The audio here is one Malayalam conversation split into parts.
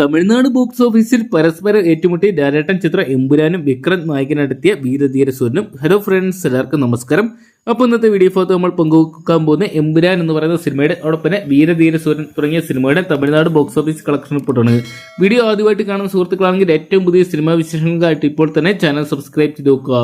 തമിഴ്നാട് ബോക്സ് ഓഫീസിൽ പരസ്പരം ഏറ്റുമുട്ടി ഡയറക്ടൻ ചിത്രം എമ്പുരാനും വിക്രം നായകനെടുത്തിയ വീരധീര സൂര്യനും ഹലോ ഫ്രണ്ട്സ് എല്ലാവർക്കും നമസ്കാരം. അപ്പോൾ ഇന്നത്തെ വീഡിയോ ഭാഗത്ത് നമ്മൾ പങ്കുവെക്കാൻ പോകുന്ന എമ്പുരാൻ എന്ന് പറയുന്ന സിനിമയുടെ അതോടൊപ്പം തന്നെ വീരധീര സൂര്യൻ തുടങ്ങിയ സിനിമയുടെ തമിഴ്നാട് ബോക്സ് ഓഫീസ് കളക്ഷൻ റിപ്പോർട്ടാണ്. വീഡിയോ ആദ്യമായിട്ട് കാണുന്ന സുഹൃത്തുക്കളാണെങ്കിൽ ഏറ്റവും പുതിയ സിനിമാ വിശേഷങ്ങൾക്കായിട്ട് ഇപ്പോൾ തന്നെ ചാനൽ സബ്സ്ക്രൈബ് ചെയ്ത് നോക്കുക.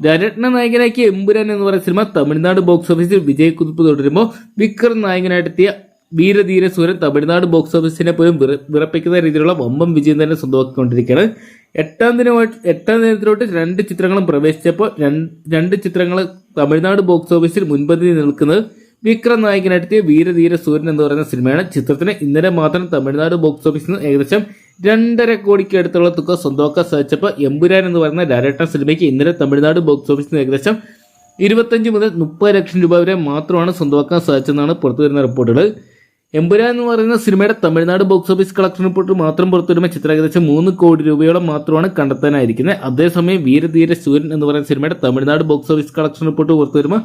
ഡയറക്ടർ നായകനാക്കിയ എമ്പുരാൻ എന്ന് പറയുന്ന സിനിമ തമിഴ്നാട് ബോക്സ് ഓഫീസിൽ വിജയക്കുതിപ്പ് തുടരുമ്പോൾ വിക്രം നായകനായിട്ടെത്തിയ വീരധീര സൂര്യൻ തമിഴ്നാട് ബോക്സ് ഓഫീസിനെ പോലും വിറ- വിറപ്പിക്കുന്ന രീതിയിലുള്ള വമ്പം വിജയം തന്നെ സ്വന്തമാക്കിക്കൊണ്ടിരിക്കുകയാണ്. എട്ടാം ദിനമായിട്ട് എട്ടാം ദിനത്തിലോട്ട് രണ്ട് ചിത്രങ്ങളും പ്രവേശിച്ചപ്പോൾ രണ്ട് രണ്ട് ചിത്രങ്ങൾ തമിഴ്നാട് ബോക്സ് ഓഫീസിൽ മുൻപന്തിയിൽ നിൽക്കുന്നത് വിക്രം നായകനെത്തിയ വീരധീര സൂര്യൻ എന്ന് പറയുന്ന സിനിമയാണ്. ചിത്രത്തിന് ഇന്നലെ മാത്രം തമിഴ്നാട് ബോക്സ് ഓഫീസിൽ നിന്ന് ഏകദേശം രണ്ടര കോടിക്ക് അടുത്തുള്ള തുക സ്വന്തമാക്കാൻ സാധിച്ചപ്പോൾ എമ്പുരാൻ എന്ന് പറയുന്ന ഡയറക്ടർ സിനിമയ്ക്ക് ഇന്നലെ തമിഴ്നാട് ബോക്സ് ഓഫീസിൽ നിന്ന് ഏകദേശം ഇരുപത്തഞ്ച് മുതൽ മുപ്പത് ലക്ഷം രൂപ വരെ മാത്രമാണ് സ്വന്തമാക്കാൻ സാധിച്ചതെന്നാണ് പുറത്തുവരുന്ന റിപ്പോർട്ടുകൾ. എമ്പുരാൻ എന്ന് പറയുന്ന സിനിമയുടെ Tamil Nadu box office collection report മാത്രം പുറത്തുവരുമ്പോൾ ചിത്രം ഏകദേശം മൂന്ന് കോടി രൂപയോളം മാത്രമാണ് കണ്ടെത്താനായിരിക്കുന്നത്. അതേസമയം വീരധീര സൂര്യൻ എന്ന് പറയുന്ന സിനിമയുടെ Tamil Nadu box office collection report പുറത്തുവരുമ്പോൾ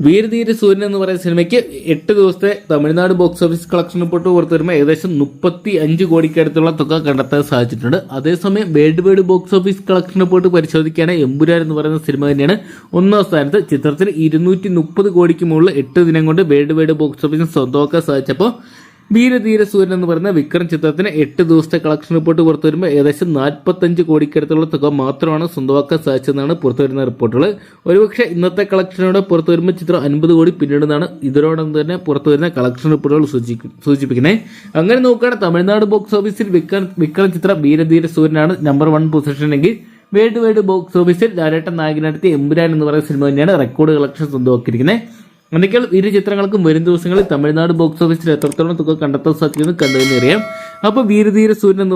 വീരധീര സൂര്യൻ എന്ന് പറയുന്ന സിനിമയ്ക്ക് എട്ട് ദിവസത്തെ Tamil Nadu box office collection report പുറത്തു വരുമ്പോൾ ഏകദേശം മുപ്പത്തി അഞ്ച് കോടിക്കടുത്തുള്ള തുക കണ്ടെത്താൻ സാധിച്ചിട്ടുണ്ട്. അതേസമയം worldwide box office collection report പരിശോധിക്കുകയാണെങ്കിൽ എമ്പുരാൻ എന്ന് പറയുന്ന സിനിമ തന്നെയാണ് ഒന്നാം സ്ഥാനത്ത്. ചിത്രത്തിന് ഇരുന്നൂറ്റി മുപ്പത് കോടിക്ക് മുകളിൽ എട്ട് ദിനം കൊണ്ട് വേൾഡ് വൈഡ് ബോക്സ് ഓഫീസിൽ സ്വന്തമാക്കാൻ സാധിച്ചപ്പോൾ വീരധീര സൂര്യൻ എന്ന് പറയുന്ന വിക്രം ചിത്രത്തിന് എട്ട് ദിവസത്തെ കളക്ഷൻ റിപ്പോർട്ട് പുറത്തു വരുമ്പോൾ ഏകദേശം നാൽപ്പത്തഞ്ച് കോടിക്കടുത്തുള്ള തുക മാത്രമാണ് സ്വന്തമാക്കാൻ സാധിച്ചതെന്നാണ് പുറത്തു വരുന്ന റിപ്പോർട്ടുകൾ. ഒരുപക്ഷെ ഇന്നത്തെ കളക്ഷനോട് പുറത്തു വരുമ്പോൾ ചിത്രം അൻപത് കോടി പിന്നിടുന്നതാണ്. ഇതിനോടൊപ്പം തന്നെ പുറത്തു വരുന്ന കളക്ഷൻ റിപ്പോർട്ടുകൾ സൂചിപ്പി- സൂചിപ്പിക്കുന്നത് അങ്ങനെ നോക്കുകയാണെങ്കിൽ തമിഴ്നാട് ബോക്സ് ഓഫീസിൽ വിക്രം വിക്രം ചിത്രം വീരധീര സൂര്യനാണ് നമ്പർ വൺ പൊസിഷനെങ്കിൽ വേൾഡ് വൈഡ് ബോക്സ് ഓഫീസിൽ ലാലേട്ടൻ നായകനടുത്ത് എമ്പുരാൻ എന്ന് പറയുന്ന സിനിമ തന്നെയാണ് റെക്കോർഡ് കളക്ഷൻ സ്വന്തമാക്കിയിരിക്കുന്നത്. എന്തൊക്കെയാൽ ഇരു ചിത്രങ്ങൾക്കും വരും ദിവസങ്ങളിൽ തമിഴ്നാട് ബോക്സ് ഓഫീസിൽ എത്രത്തോളം തുക കണ്ടെത്താൻ സാധിക്കുമെന്ന് കണ്ടതിന് അറിയാം അപ്പോൾ വീരധീര സൂര്യൻ